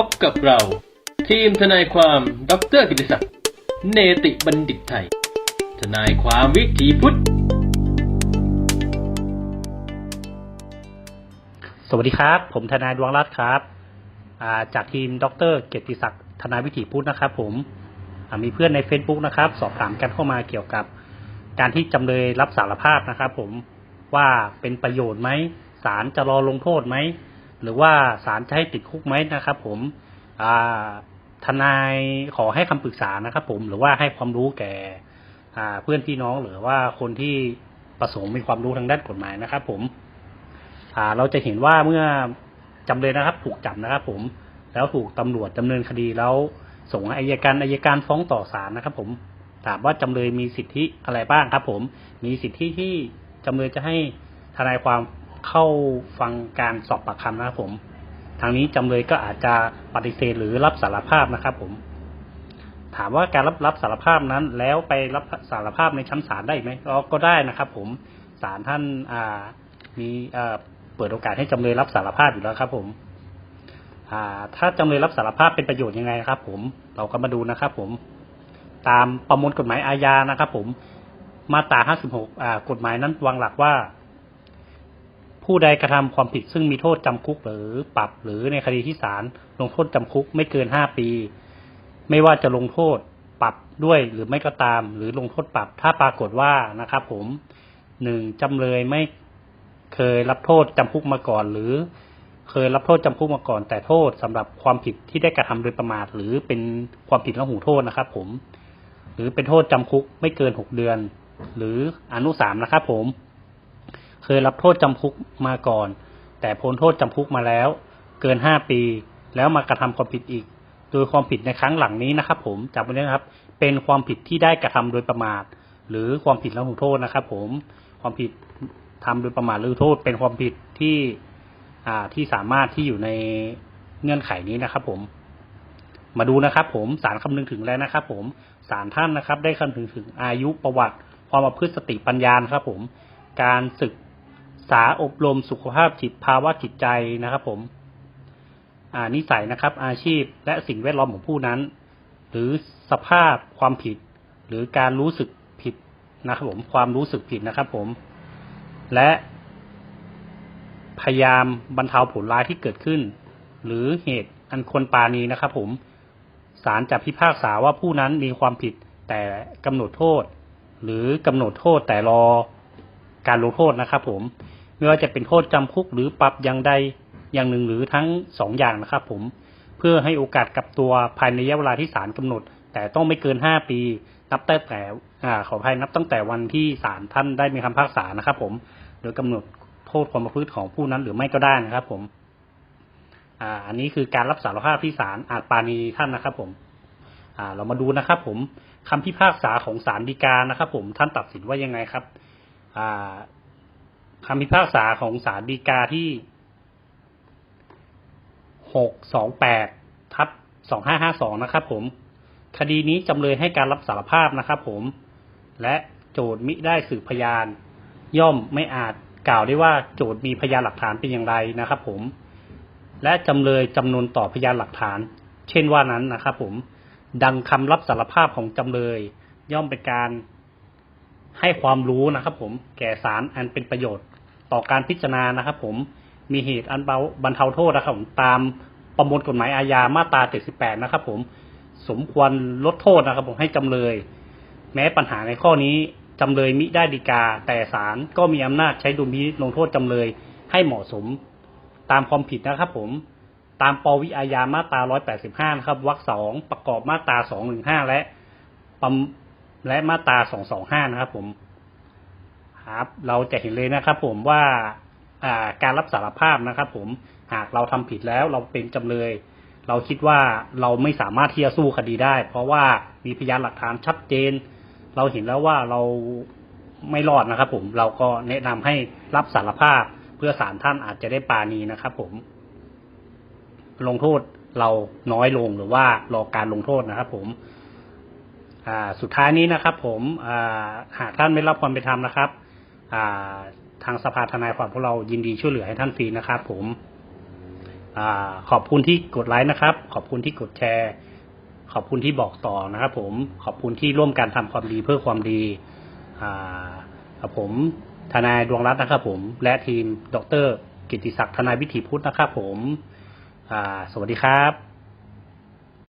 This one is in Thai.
พบกับเรา ทีมทนายความดรกิติศักดิ์เนติบัณฑิตไทย ทนายความวิถีพุทธ สวัสดีครับ ผมทนายดวงรัตน์ครับาจากทีมดรเกียรติศักดิ์ทนายวิถีพุทธนะครับ ผมมีเพื่อนใน Facebook นะครับ สอบถามกันเข้ามาเกี่ยวกับ การที่จำเลยรับสารภาพนะครับ ผมว่าเป็นประโยชน์ไหมศาลจะรอลงโทษไหม หรือว่าศาลจะให้ติดคุกไหมนะครับ ผมทนายขอให้คำปรึกษานะครับ ผมหรือว่าให้ความรู้แก่เพื่อนพี่น้องหรือว่าคนที่ประสงค์มีความรู้ทางด้านกฎหมายนะครับ ผมเราจะเห็นว่าเมื่อจำเลยนะครับ ถูกจับนะครับ ผมแล้วถูกตำรวจดำเนินคดีแล้วส่งอายการอายการฟ้องต่อศาลนะครับ ผมถามว่าจำเลยมีสิทธิอะไรบ้างครับ ผมมีสิทธิที่จำเลยจะให้ทนายความ เข้าฟังการสอบปากคำนะครับผม ทางนี้จำเลยก็อาจจะปฏิเสธหรือรับสารภาพนะครับผม ถามว่าการรับรับสารภาพนั้น แล้วไปรับสารภาพในชั้นศาลได้ไหมก็ก็ได้นะครับ ผมศาลท่านามีเปิดโอกาสให้จำเลยรับสารภาพอยู่แล้วครับ ผมถ้าจำเลยรับสารภาพเป็นประโยชน์ยังไงครับ ผมเราก็มาดูนะครับ ผม ตามประมวลกฎหมายอาญานะครับ ผมมาตรา 56 กฎหมายนั้นวางหลักว่า ผู้ใดกระทำความผิดซึ่งมีโทษจำคุกหรือปรับหรือในคดีที่ศาลลงโทษจำคุกไม่เกิน5ปี ไม่ว่าจะลงโทษปรับด้วยหรือไม่ก็ตาม หรือลงโทษปรับถ้าปรากฏว่านะครับ ผมหนึ่งจำเลยไม่เคยรับโทษจำคุกมาก่อน หรือเคยรับโทษจำคุกมาก่อน แต่โทษสำหรับความผิดที่ได้กระทำโดยประมาท หรือเป็นความผิดละหูโทษนะครับ ผม หรือเป็นโทษจำคุกไม่เกินหกเดือน หรืออนุสามนะครับ ผม เคยรับโทษจำคุกมาก่อน แต่พ้นโทษจำคุกมาแล้ว เกินห้าปี แล้วมากระทำความผิดอีก โดยความผิดในครั้งหลังนี้นะครับ ผมจำไว้นะครับ เป็นความผิดที่ได้กระทำโดยประมาท หรือความผิดและหูโทษนะครับ ผมความผิดทำโดยประมาทหรือโทษ เป็นความผิดที่อ่าที่สามารถที่อยู่ในเงื่อนไขนี้นะครับ ผม มาดูนะครับ ผมสารคำนึงถึงแล้วนะครับ ผมสารท่านนะครับ ได้คำนึงถึงอายุประวัติความประพฤติสติปัญญาครับ ผม การศึก ษาอบรมสุขภาพจิตภาวะจิตใจนะครับ ผม อ่านิสัยนะครับ อาชีพและสิ่งแวดล้อมของผู้นั้น หรือสภาพความผิด หรือการรู้สึกผิดนะครับ ผมความรู้สึกผิดนะครับ ผม และพยายามบรรเทาผลร้ายที่เกิดขึ้น หรือเหตุอันควรปราณีนะครับ ผมศาลจะพิพากษาว่าผู้นั้นมีความผิดแต่กำหนดโทษ หรือกำหนดโทษแต่รอการลงโทษนะครับ ผม ไม่ว่าจะเป็นโทษจำคุกหรือปรับอย่างใดอย่างหนึ่งหรือทั้งสองอย่างนะครับผมเพื่อให้โอกาสกลับตัวภายในระยะเวลาที่ศาลกำหนด แต่ต้องไม่เกินห้าปี นับตั้งแต่อขออภัยนับตั้งแต่วันที่ศาลท่านได้มีคำพิพากษานะครับ ผมโดยกำหนดโทษความประพฤติของผู้นั้นหรือไม่ก็ได้นะครับ ผมอันนี้คือการรับสารภาพที่ศาลอาจปาณีท่านนะครับผมเรามาดูนะครับ ผมคำพิพากษาของศาลฎีกานะครับ ผมท่านตัดสินว่ายังไงครับ คำพิพากษาของศาลฎีกาที่หกสองแปดทับสองห้าห้าสองนะครับผม คดีนี้จำเลยให้การรับสารภาพนะครับผม และโจทย์มิได้สืบพยาน ย่อมไม่อาจกล่าวได้ว่าโจทย์มีพยานหลักฐานเป็นอย่างไรนะครับผม และจำเลยจำนวนต่อพยานหลักฐาน เช่นว่านั้นนะครับผม ดังคำรับสารภาพของจำเลย ย่อมเป็นการให้ความรู้นะครับผม แก่ศาลอันเป็นประโยชน์ ต่อการพิจารณานะครับ ผมมีเหตุอันเบาบรรเทาโทษนะครับผมตามประมวลกฎหมายอาญามาตรา 78 นะครับ ผมสมควรลดโทษนะครับ ผมให้จำเลย แม้ปัญหาในข้อนี้จำเลยมิได้ดีกา แต่ศาลก็มีอำนาจใช้ดุลพินิจลงโทษจำเลย ให้เหมาะสมตามความผิดนะครับ ผมตามปวิอาญามาตรา 185 นะครับวรรคสองประกอบมาตรา 215 และและมาตรา 225 นะครับผม ครับ เราจะเห็นเลยนะครับ ผมว่าการรับสารภาพนะครับ ผมหากเราทำผิดแล้วเราเป็นจำเลย เราคิดว่าเราไม่สามารถที่จะสู้คดีได้ เพราะว่ามีพยานหลักฐานชัดเจน เราเห็นแล้วว่าเราไม่รอดนะครับ ผมเราก็แนะนำให้รับสารภาพ เพื่อศาลท่านอาจจะได้ปาณีนะครับ ผม ลงโทษเราน้อยลงหรือว่ารอการลงโทษนะครับ ผมสุดท้ายนี้นะครับ ผมหากท่านไม่รับความเป็นธรรมนะครับ ทางสภาทนายความพวกเรายินดีช่วยเหลือให้ท่านฟรีนะครับ ผมอขอบคุณที่กดไลค์นะครับ ขอบคุณที่กดแชร์ ขอบคุณที่บอกต่อนะครับ ผม ขอบคุณที่ร่วมกันทำความดีเพื่อความดีครับผมทนายดวงรัตน์นะครับ ผม และทีม ดร กิติศักดิ์ทนายวิถีพุทธนะครับ ผมสวัสดีครับ